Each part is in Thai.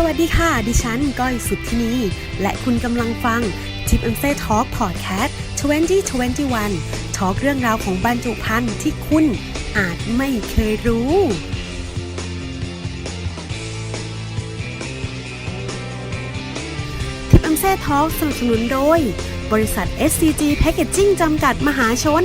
สวัสดีค่ะ ดิฉันก้อยสุทธินี และคุณกำลังฟัง t i p อั s เซ่ทอ l k พอดแคสต์2021ทอล์กเรื่องราวของบรรจุภัณฑ์ที่คุณอาจไม่เคยรู้ทิปอัมเซ่ทอ l k สนับสนุนโดย บริษัท SCG Packaging จำกัดมหาชน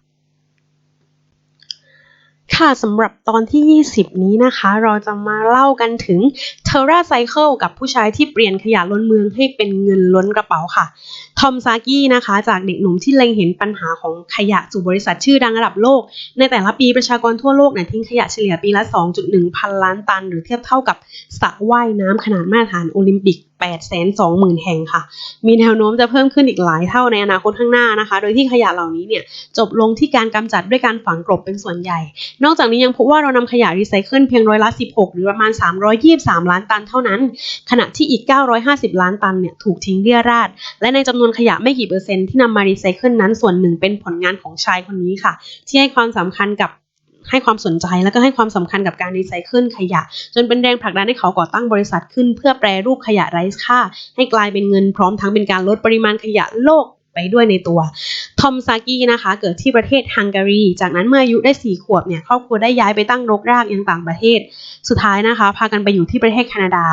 ค่ะสำหรับตอนที่ 20 นี้นะคะ เราจะมาเล่ากันถึง Terra Cycle กับผู้ชายที่เปลี่ยนขยะล้นเมืองให้เป็นเงินล้นกระเป๋าค่ะ ทอมซากี้นะคะ จากเด็กหนุ่มที่เล็งเห็นปัญหาของขยะสู่บริษัทชื่อดังระดับโลก ในแต่ละปีประชากรทั่วโลกเนี่ยทิ้งขยะเฉลี่ยปีละ 2.1 พันล้านตัน หรือเทียบเท่ากับสระว่ายน้ำขนาดมาตรฐานโอลิมปิก 820,000 แห่งค่ะ มีแนวโน้มจะเพิ่มขึ้นอีกหลายเท่าในอนาคตข้างหน้านะคะ โดยที่ขยะเหล่านี้เนี่ยจบลงที่การกำจัดด้วยการฝังกลบเป็นส่วนใหญ่ นอกจากนี้ยังพบว่าเรานำขยะรีไซเคิลเพียงร้อยละ 16 หรือประมาณ 323 ล้านตันเท่านั้น ขณะที่อีก 950 ล้านตันเนี่ยถูกทิ้งเรี่ยราด และในจำนวนขยะไม่กี่เปอร์เซ็นต์ที่นำมารีไซเคิลนั้นส่วนหนึ่งเป็นผลงานของชายคนนี้ค่ะ ที่ให้ความสำคัญกับ ให้ความสนใจแล้วก็ให้ความสำคัญกับการรีไซเคิลขยะ จนเป็นแรงผลักดันให้เขาก่อตั้งบริษัทขึ้น เพื่อแปรรูปขยะไร้ค่า ให้กลายเป็นเงินพร้อมทั้งเป็นการลดปริมาณขยะโลกไปด้วยในตัว ทอมซากี้นะคะ เกิดที่ประเทศฮังการี จากนั้นเมื่ออายุได้ 4 ขวบเนี่ย ครอบครัวได้ย้ายไปตั้งรกรากยังต่างประเทศ สุดท้ายนะคะ พากันไปอยู่ที่ประเทศแคนาดา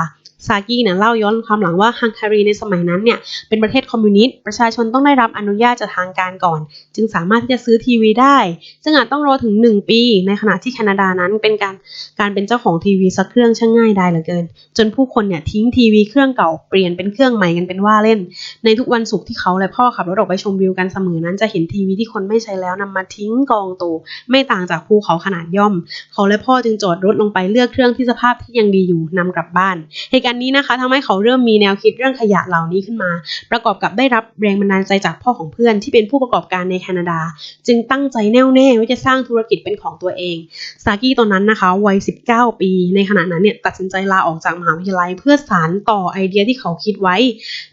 ซากีเนี่ยเล่าย้อนความหลังว่าฮังการีในสมัยนั้นเนี่ยเป็นประเทศคอมมิวนิสต์ประชาชนต้องได้รับอนุญาตจากทางการก่อน จึงสามารถที่จะซื้อทีวีได้ ซึ่งอาจต้องรอถึง 1 ปี ในขณะที่แคนาดานั้นเป็นการการเป็นเจ้าของทีวีสักเครื่องช่างง่ายได้เหลือเกิน จนผู้คนเนี่ยทิ้งทีวีเครื่องเก่าเปลี่ยนเป็นเครื่องใหม่กันเป็นว่าเล่น ในทุกวันศุกร์ที่เขาและพ่อขับรถออกไปชมวิวกันเสมอนั้นจะเห็นทีวีที่คนไม่ใช้แล้วนำมาทิ้งกองโตไม่ต่างจากภูเขาขนาดย่อม เขาและพ่อจึงจอดรถลงไปเลือกเครื่องที่สภาพที่ยังดีอยู่นำกลับบ้านเหตุการณ์นี้นะคะทำให้เขาเริ่มมีแนวคิดเรื่องขยะเหล่านี้ขึ้นมา ประกอบกับได้รับแรงบันดาลใจจากพ่อของเพื่อนที่เป็นผู้ประกอบการในแคนาดา จึงตั้งใจแน่วแน่ว่าจะสร้างธุรกิจเป็นของตัวเอง ซากี้ตอนนั้นนะคะวัย 19 ปี ในขณะนั้นเนี่ยตัดสินใจลาออกจากมหาวิทยาลัย เพื่อสานต่อไอเดียที่เขาคิดไว้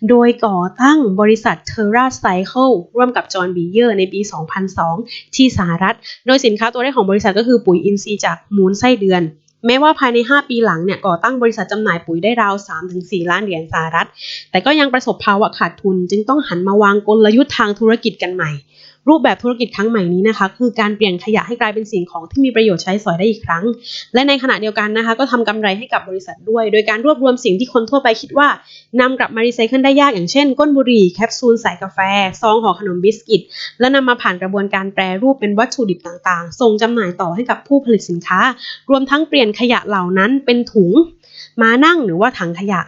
โดยก่อตั้งบริษัท Terra Cycle ร่วมกับจอห์นบีเยอร์ในปี 2002 ที่สหรัฐ โดยสินค้าตัวแรกของบริษัทก็คือปุ๋ยอินทรีย์จากมูลไส้เดือน แม้ว่าภายใน 5 ปีหลังเนี่ยก่อตั้งบริษัทจำหน่ายปุ๋ยได้ราว 3-4 ล้านเหรียญสหรัฐ แต่ก็ยังประสบภาวะขาดทุน จึงต้องหันมาวางกลยุทธ์ทางธุรกิจกันใหม่ รูปแบบธุรกิจครั้งใหม่นี้นะคะ คือการเปลี่ยนขยะให้กลายเป็นสิ่งของที่มีประโยชน์ใช้สอยได้อีกครั้ง และในขณะเดียวกันนะคะ ก็ทำกำไรให้กับบริษัทด้วย โดยการรวบรวมสิ่งที่คนทั่วไปคิดว่านำกลับมารีไซเคิลได้ยากอย่างเช่น ก้นบุหรี่แคปซูลใส่กาแฟ ซองห่อขนมบิสกิต และนำมาผ่านกระบวนการแปรรูปเป็นวัตถุดิบต่างๆ ส่งจำหน่ายต่อให้กับผู้ผลิตสินค้า รวมทั้งเปลี่ยนขยะเหล่านั้นเป็นถุง มานั่งหรือว่าถังขยะ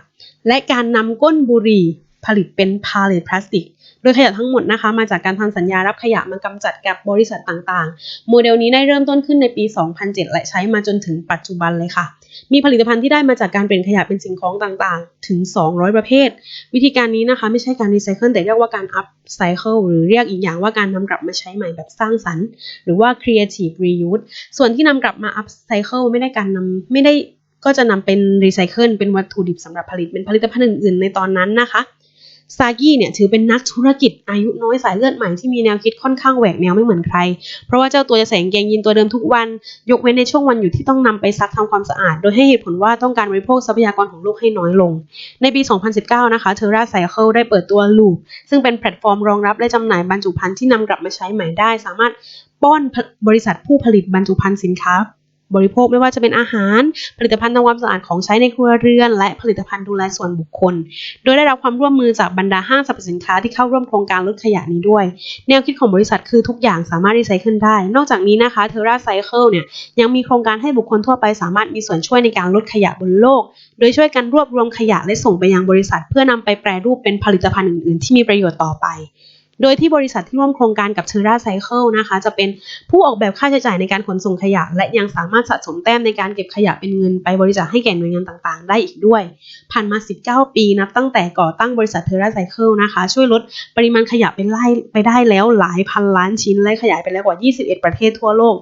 และการนำก้นบุหรี่ผลิตเป็นพาเลตพลาสติก โดยขยะทั้งหมดนะคะมาจากการทำสัญญารับขยะมากำจัดกับบริษัทต่างๆ โมเดลนี้ได้เริ่มต้นขึ้นในปี 2007 และใช้มาจนถึงปัจจุบันเลยค่ะ มีผลิตภัณฑ์ที่ได้มาจากการเปลี่ยนขยะเป็นสิ่งของต่างๆ ถึง 200 ประเภท วิธีการนี้นะคะไม่ใช่การรีไซเคิลแต่เรียกว่าการอัพไซเคิลหรือเรียกอีกอย่างว่าการนำกลับมาใช้ใหม่แบบสร้างสรรค์ หรือว่า creative reuse ส่วนที่นำกลับมาอัพไซเคิลไม่ได้การนำไม่ได้ก็จะนำเป็นรีไซเคิลเป็นวัตถุดิบสำหรับผลิตเป็นผลิตภัณฑ์อื่นๆในตอนนั้นนะคะ ซากี้เนี่ยถือเป็นนักธุรกิจอายุน้อยสายเลือดใหม่ที่มีแนวคิดค่อนข้างแหวกแนวไม่เหมือนใคร เพราะว่าเจ้าตัวจะใส่กางเกงยีนตัวเดิมทุกวัน ยกเว้นในช่วงวันหยุดที่ต้องนำไปซักทำความสะอาด โดยให้เหตุผลว่าต้องการบริโภคทรัพยากรของโลกให้น้อยลง ในปี 2019 นะคะ Terra Cycle ได้เปิดตัว Loop ซึ่งเป็นแพลตฟอร์มรองรับและจำหน่ายบรรจุภัณฑ์ที่นำกลับมาใช้ใหม่ได้ สามารถป้อนบริษัทผู้ผลิตบรรจุภัณฑ์สินค้า บริโภคไม่ว่าจะเป็นอาหาร ผลิตภัณฑ์ทำความสะอาดของใช้ในครัวเรือน และผลิตภัณฑ์ดูแลส่วนบุคคล โดยได้รับความร่วมมือจากบรรดาห้างสรรพสินค้าที่เข้าร่วมโครงการลดขยะนี้ด้วย แนวคิดของบริษัทคือทุกอย่างสามารถรีไซเคิลได้ นอกจากนี้นะคะ Terra Cycle เนี่ยยังมีโครงการให้บุคคลทั่วไปสามารถมีส่วนช่วยในการลดขยะบนโลก โดยช่วยกันรวบรวมขยะและส่งไปยังบริษัท เพื่อนำไปแปรรูปเป็นผลิตภัณฑ์อื่นๆ ที่มีประโยชน์ต่อไป โดยที่บริษัทที่ร่วมโครงการกับ Terra Cycle นะคะ จะเป็นผู้ออกแบบค่าใช้จ่ายในการขนส่งขยะ และยังสามารถสะสมแต้มในการเก็บขยะเป็นเงินไปบริจาคให้แก่หน่วยงานต่างๆ ได้อีกด้วย ผ่านมา 19 ปีนับตั้งแต่ก่อตั้งบริษัท Terra Cycle นะคะ ช่วยลดปริมาณขยะไปไล่ไปได้แล้วหลายพันล้านชิ้น และขยายไปแล้วกว่า 21 ประเทศทั่วโลก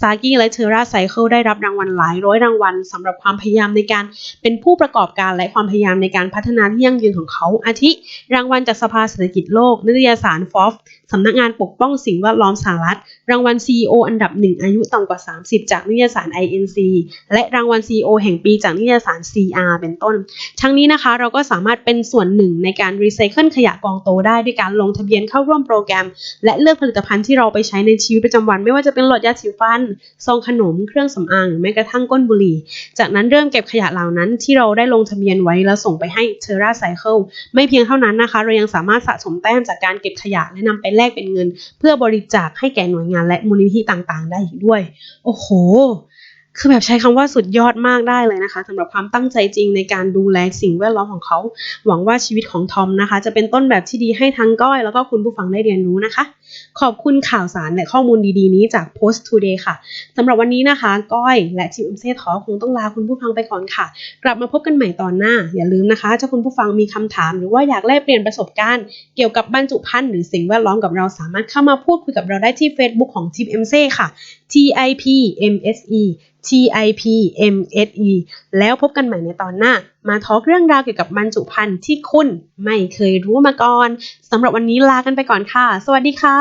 s a g i และ Terra Cycle ได้รับรางวัลหลายร้อยรางวัลสำหรับความพยายามในการเป็นผู้ประกอบการและความพยายามในการพัฒนาที่ยั่งยืนของเขาอาทิ รางวัลจากสภาเศรษฐกิจโลกนิตยสารฟอฟสำนักงานปกป้องสิ่งแวดล้อมสหรัฐ รางวัล CEO อันดับหนึ่งอายุต่ำกว่า 30 จากนิตยสาร INC และรางวัล CEO แห่งปีจากนิตยสาร CR เป็นต้น ทั้งนี้นะคะเราก็สามารถเป็นส่วนหนึ่งในการรีไซเคิลขยะกองโตได้ด้วยการลงทะเบียนเข้าร่วมโปรแกรม และเลือกผลิตภัณฑ์ที่เราไปใช้ในชีวิตประจำวัน ไม่ว่าจะเป็นหลอดยาสีฟันซองขนมเครื่องสำอางหรือแม้กระทั่งก้นบุหรี่ จากนั้นเริ่มเก็บขยะเหล่านั้นที่เราได้ลงทะเบียนไว้แล้วส่งไปให้ Terra Cycle ไม่เพียงเท่านั้นนะคะ เรายังสามารถสะสมแต้มจากการเก็บขยะและนำไปแลกเป็นเงิน เพื่อบริจาคให้แก่หน่วยงานและมูลนิธิต่างๆ ได้อีกด้วย โอ้โห คือแบบใช้คำว่าสุดยอดมากได้เลยนะคะสำหรับความตั้งใจจริงในการดูแลสิ่งแวดล้อมของเขา หวังว่าชีวิตของทอมนะคะ จะเป็นต้นแบบที่ดีให้ทั้งก้อย แล้วก็คุณผู้ฟังได้เรียนรู้นะคะ ขอบคุณข่าวสารและข้อมูลดีๆ นี้จาก Post Today ค่ะสำหรับวันนี้นะคะ ก้อยและทีมเอ็มเซทอคงต้องลาคุณผู้ฟังไปก่อนค่ะ กลับมาพบกันใหม่ตอนหน้า อย่าลืมนะคะถ้าคุณผู้ฟังมีคำถาม หรือว่าอยากแลกเปลี่ยนประสบการณ์เกี่ยวกับบรรจุภัณฑ์หรือสิ่งแวดล้อมกับเราสามารถเข้ามาพูดคุยกับเราได้ที่ Facebook ของทีมเอ็มเซค่ะ TIPMSE TIPMSE แล้วพบกันใหม่ในตอนหน้า มาทอล์กเรื่องราวเกี่ยวกับบรรจุภัณฑ์ที่คุณไม่เคยรู้มาก่อนสำหรับวันนี้ลากันไปก่อนค่ะ สวัสดีค่ะ